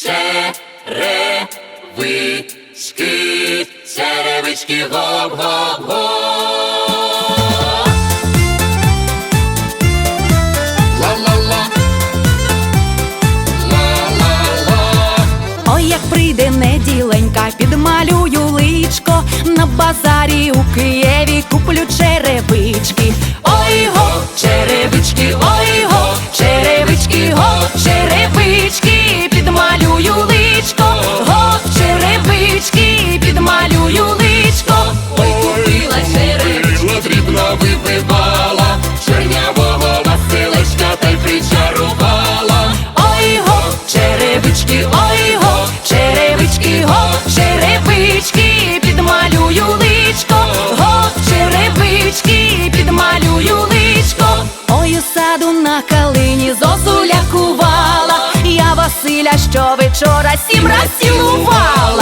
Черевички, черевички, гоп-гоп-гоп. Вибивала, чорнявого Василечка та й причарувала. Ой го, черевички, ой го, черевички, го, черевички, підмалюю личко, го, черевички, підмалюю личко. Ой, у саду на калині зозуля кувала, я Василя щовечора сім раз цілувала.